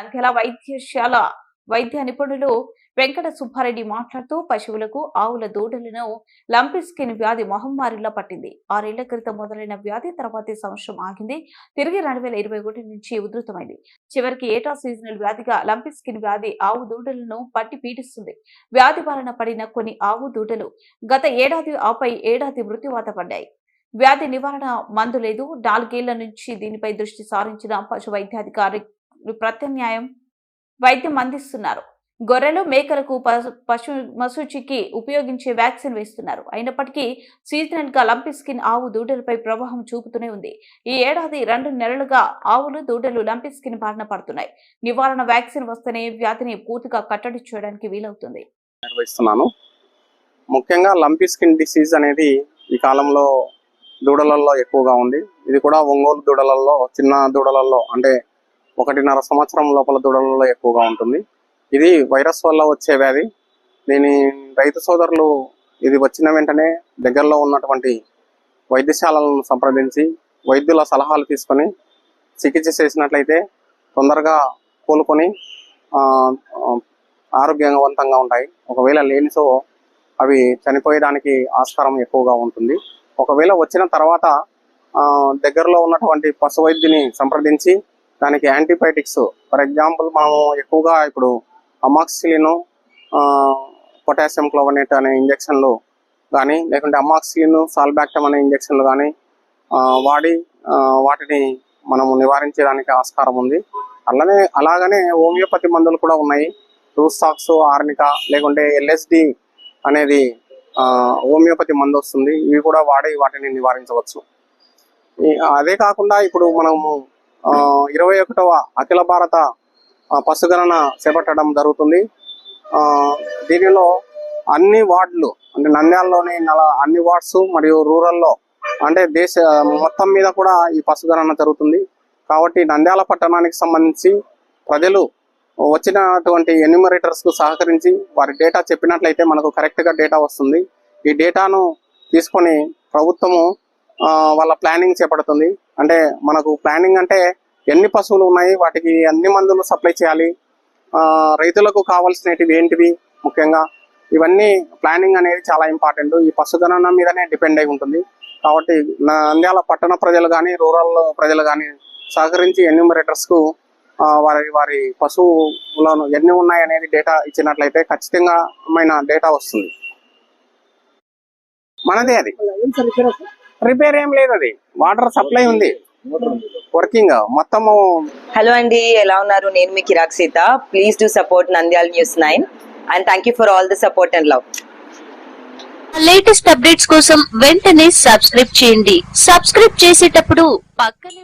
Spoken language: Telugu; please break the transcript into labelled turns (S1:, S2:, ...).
S1: నంద్యాల వైద్యశాల వైద్య నిపుణులు వెంకట సుబ్బారెడ్డి మాట్లాడుతూ పశువులకు ఆవుల దూడలను లంపిస్కిన్ వ్యాధి మహమ్మారిలా పట్టింది. ఆరేళ్ళ క్రితం మొదలైన వ్యాధి తర్వాతి సంవత్సరం ఆగింది. తిరిగి రెండు వేల ఇరవై ఒకటి నుంచి ఉధృతమైంది. చివరికి ఏటా సీజనల్ వ్యాధిగా లంపిస్కిన్ వ్యాధి ఆవు దూడలను పట్టి పీడిస్తుంది. వ్యాధి బారిన పడిన కొన్ని ఆవు దూడలు గత ఏడాది ఆపై ఏడాది మృత్యువాత పడ్డాయి. వ్యాధి నివారణ మందు లేదు. నాలుగేళ్ళ నుంచి దీనిపై దృష్టి సారించిన పశు వైద్యాధికారి ప్రత్యామ్నాయం వైద్యం అందిస్తున్నారు. గొర్రెలు మేకలకు పశు- పశు మసూచికి ఉపయోగించే వ్యాక్సిన్ వేస్తున్నారు. అయినప్పటికీ సీజనల్గా లంపి స్కిన్ ఆవు దూడలపై ప్రభావం చూపుతూనే ఉంది. ఈ ఏడాది రెండు నెలలుగా ఆవులు దూడలు లంపి స్కిన్ బారిన పడుతున్నాయి. నివారణ వ్యాక్సిన్ వస్తేనే వ్యాధిని పూర్తిగా కట్టడి చేయడానికి వీలవుతుంది.
S2: నిర్వహిస్తున్నాను. ముఖ్యంగా లంపి స్కిన్ డిసీజ్ అనేది ఈ కాలంలో దూడలలో ఎక్కువగా ఉంది. ఇది కూడా ఒంగోలు దూడలలో చిన్న దూడలలో అంటే ఒకటిన్నర సంవత్సరం లోపల దూడలలో ఎక్కువగా ఉంటుంది. ఇది వైరస్ వల్ల వచ్చే వ్యాధి. దీని రైతు సోదరులు ఇది వచ్చిన వెంటనే దగ్గరలో ఉన్నటువంటి వైద్యశాలలను సంప్రదించి వైద్యుల సలహాలు తీసుకొని చికిత్స చేసినట్లయితే తొందరగా కోలుకొని ఆరోగ్యవంతంగా ఉంటాయి. ఒకవేళ లేనిసో అవి చనిపోయేదానికి ఆస్కారం ఎక్కువగా ఉంటుంది. ఒకవేళ వచ్చిన తర్వాత దగ్గరలో ఉన్నటువంటి పశు వైద్యుని సంప్రదించి దానికి యాంటీబయాటిక్స్. ఫర్ ఎగ్జాంపుల్ మనము ఎక్కువగా ఇప్పుడు అమాక్సిలిన్ పొటాషియం క్లోవనేట్ అనే ఇంజక్షన్లు కానీ లేకుంటే అమాక్సిలిన్ సాల్బాక్టమ్ అనే ఇంజెక్షన్లు కానీ వాడి వాటిని మనము నివారించేదానికి ఆస్కారం ఉంది. అలానే అలాగనే హోమియోపతి మందులు కూడా ఉన్నాయి. రూస్టాక్స్ ఆర్నికా లేకుంటే ఎల్ఎస్డి అనేది హోమియోపతి మందు వస్తుంది. ఇవి కూడా వాడి వాటిని నివారించవచ్చు. అదే కాకుండా ఇప్పుడు మనము ఇరవై ఒకటవ అఖిల భారత పశుగణన చేపట్టడం జరుగుతుంది. ఆ, దీనిలో అన్ని వార్డులు అంటే నంద్యాలలోని నల అన్ని వార్డ్స్ మరియు రూరల్లో అంటే దేశ మొత్తం మీద కూడా ఈ పశుగణన జరుగుతుంది. కాబట్టి నంద్యాల పట్టణానికి సంబంధించి ప్రజలు వచ్చినటువంటి ఎన్యూమరేటర్స్కు సహకరించి వారి డేటా చెప్పినట్లయితే మనకు కరెక్ట్గా డేటా వస్తుంది. ఈ డేటాను తీసుకొని ప్రభుత్వము వాళ్ళ ప్లానింగ్ చేపడుతుంది. అంటే మనకు ప్లానింగ్ అంటే ఎన్ని పశువులు ఉన్నాయి వాటికి అన్ని మందులు సప్లై చేయాలి. ఆ, రైతులకు కావాల్సినవి ఏంటివి ముఖ్యంగా? ఇవన్నీ ప్లానింగ్ అనేది చాలా ఇంపార్టెంట్ ఈ పశుగణన మీదనే డిపెండ్ అయి ఉంటుంది. కాబట్టి నంద్యాల పట్టణ ప్రజలు కానీ రూరల్ ప్రజలు కానీ సహకరించి ఎన్యూమరేటర్స్కు వారి వారి పశువులను ఎన్ని ఉన్నాయి అనేది డేటా ఇచ్చినట్లయితే ఖచ్చితంగా డేటా వస్తుంది. మనదే అది. రిపేర్ ఏం లేదు అది. వాటర్ సప్లై ఉంది. వర్కింగ్ మొత్తము
S3: హలో అండి ఎలా ఉన్నారు? నేను మీ Kirak Seetha. Please do support Nandyala news nine and thank you for all the support and love
S4: latest updates కోసం వెంటనే సబ్స్క్రైబ్ చేయండి. సబ్స్క్రైబ్ చేసేటప్పుడు పక్కనే